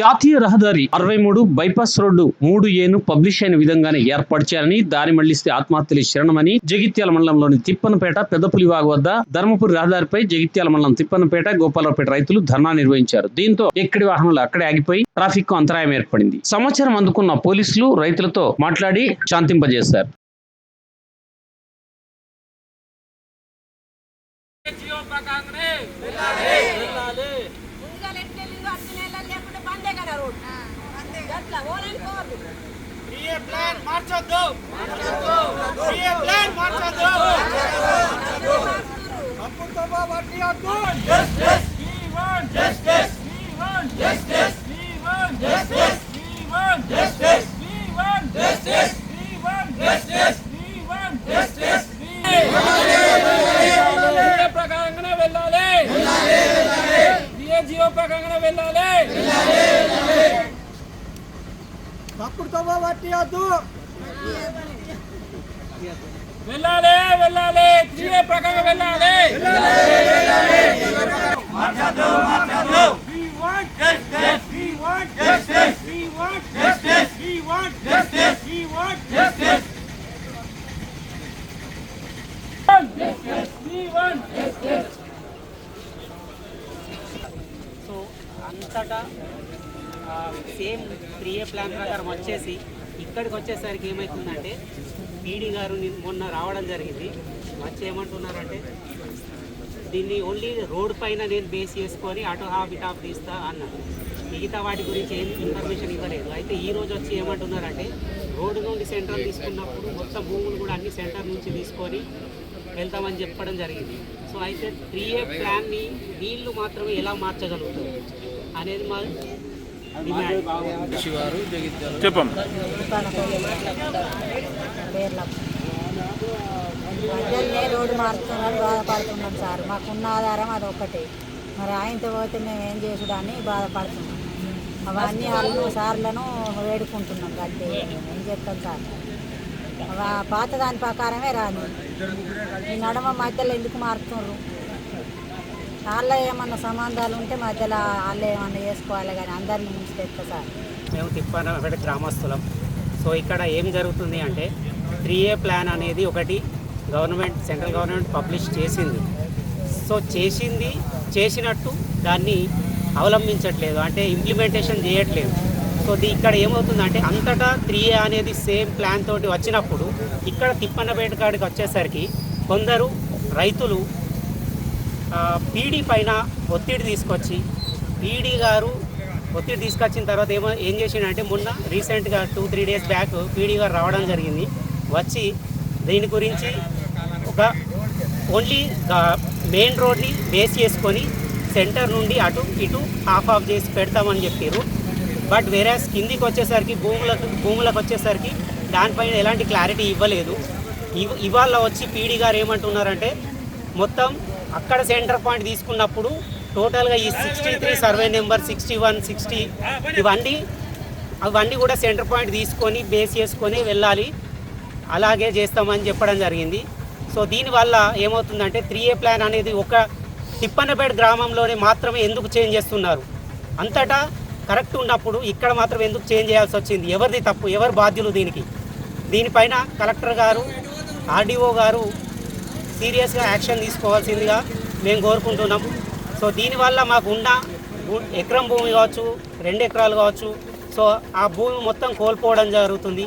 జాతీయ రహదారి అరవై మూడు బైపాస్ రోడ్డు మూడు ఏను పబ్లిష్ అయిన విధంగానే ఏర్పాటు చేయాలని దారి మళ్ళిస్తే ఆత్మహత్యలు శరణమని జగిత్యాల మండలంలోని తిప్పనపేట పెద్దపులివాగు వద్ద ధర్మపురి రహదారిపై జగిత్యాల మండలం తిప్పనపేట గోపాలపేట రైతులు ధర్నా నిర్వహించారు దీంతో ఎక్కడి వాహనాలు అక్కడే ఆగిపోయి ట్రాఫిక్కు అంతరాయం ఏర్పడింది సమాచారం అందుకున్న పోలీసులు రైతులతో మాట్లాడి శాంతింపజేశారు ప్లాన్ మార్చొద్దు ప్రియ ప్లాన్ మార్చొద్దు అప్పుతో వడ్డీ వద్దు We want justice. We want justice. We want justice. We want justice. We want justice. We want justice. We want justice. ప్రియ ప్రకారంగానే వెళ్ళాలి ప్రియ జియో ప్రకారంగానే వెళ్ళాలి తప్పుడుతో వడ్డీ వద్దు వెళ్ళాలి వెళ్ళాలి త్రీఏ ప్రకారం వెళ్ళాలి We want justice. We want justice. We want justice. We want justice. We want justice. We want justice. So అంతటా same three A plan ప్రకారం వచ్చేసి ఇక్కడికి వచ్చేసరికి ఏమవుతుందంటే పీడీ గారు మొన్న రావడం జరిగింది. వచ్చి ఏమంటున్నారంటే దీన్ని ఓన్లీ రోడ్ పైన నేను బేస్ చేసుకొని అటు హాఫ్ ఇటు హాఫ్ తీస్తా అన్నారు. మిగతా వాటి గురించి ఏం ఇన్ఫర్మేషన్ ఇవ్వలేదు. అయితే ఈ రోజు వచ్చి ఏమంటున్నారంటే రోడ్డు నుండి సెంటర్ తీసుకున్నప్పుడు మొత్తం భూములు కూడా అన్ని సెంటర్ నుంచి తీసుకొని వెళ్తామని చెప్పడం జరిగింది. సో అయితే త్రీ ఏ ప్లాన్ని వీళ్ళు మాత్రమే ఎలా మార్చగలుగుతారు అనేది మా డిమాండ్ రోడ్డు మారుతున్నాడు బాధపడుతున్నాం సార్. మాకున్న ఆధారం అది ఒక్కటే మరి ఆయనతో పోతే మేము ఏం చేసుడాన్ని బాధపడుతున్నాం. అవన్నీ వాళ్ళు సార్లను వేడుకుంటున్నాం అంతే ఏం చెప్తాం సార్. పాత దాని ప్రకారమే రాని. ఈ నడమ మధ్యలో ఎందుకు మారుతున్నారు? వాళ్ళ ఏమన్నా సంబంధాలు ఉంటే మధ్యలో వాళ్ళు ఏమన్నా చేసుకోవాలి కానీ అందరిని ముంచి తెస్తా సార్? మేము తిప్పానపేట గ్రామస్తులం సో ఇక్కడ ఏం జరుగుతుంది అంటే త్రీ ఏ ప్లాన్ అనేది ఒకటి గవర్నమెంట్ సెంట్రల్ గవర్నమెంట్ పబ్లిష్ చేసింది. సో చేసింది చేసినట్టు దాన్ని అవలంబించట్లేదు. అంటే ఇంప్లిమెంటేషన్ చేయట్లేదు. సో ది ఇక్కడ ఏమవుతుందంటే అంతటా త్రీ ఏ అనేది సేమ్ ప్లాన్ తోటి వచ్చినప్పుడు ఇక్కడ తిప్పన్నపేట కాడికి వచ్చేసరికి కొందరు రైతులు పీడీ పైన ఒత్తిడి తీసుకొచ్చి పీడీ గారు ఒత్తిడి తీసుకొచ్చిన తర్వాత ఏమో ఏం చేసిండంటే మొన్న రీసెంట్గా two three days back PD గారు రావడం జరిగింది. వచ్చి దీని గురించి ఒక ఓన్లీ మెయిన్ రోడ్ని బేస్ చేసుకొని సెంటర్ నుండి అటు ఇటు హాఫ్ ఆఫ్ చేసి పెడతామని చెప్పారు. బట్ వేరే కిందికి వచ్చేసరికి భూములకు భూములకు వచ్చేసరికి దానిపైన ఎలాంటి క్లారిటీ ఇవ్వలేదు. ఇవాళ వచ్చి పీడీ గారు ఏమంటున్నారంటే మొత్తం అక్కడ సెంటర్ పాయింట్ తీసుకున్నప్పుడు టోటల్గా ఈ sixty three survey number sixty one sixty ఇవన్నీ అవన్నీ కూడా సెంటర్ పాయింట్ తీసుకొని బేస్ చేసుకొని వెళ్ళాలి. అలాగే చేస్తామని చెప్పడం జరిగింది. సో దీనివల్ల ఏమవుతుందంటే త్రీ ఏ ప్లాన్ అనేది ఒక తిప్పన్నపేట గ్రామంలోనే మాత్రమే ఎందుకు చేంజ్ చేస్తున్నారు? అంతటా కరెక్ట్ ఉన్నప్పుడు ఇక్కడ మాత్రం ఎందుకు చేంజ్ చేయాల్సి వచ్చింది? ఎవరిది తప్పు? ఎవరు బాధ్యులు దీనికి? దీనిపైన కలెక్టర్ గారు ఆర్డీఓ గారు సీరియస్గా యాక్షన్ తీసుకోవాల్సిందిగా మేము కోరుకుంటున్నాం. సో దీనివల్ల మాకు ఉన్న భూ- ఎకరం భూమి కావచ్చు రెండు ఎకరాలు కావచ్చు సో ఆ భూమి మొత్తం కోల్పోవడం జరుగుతుంది.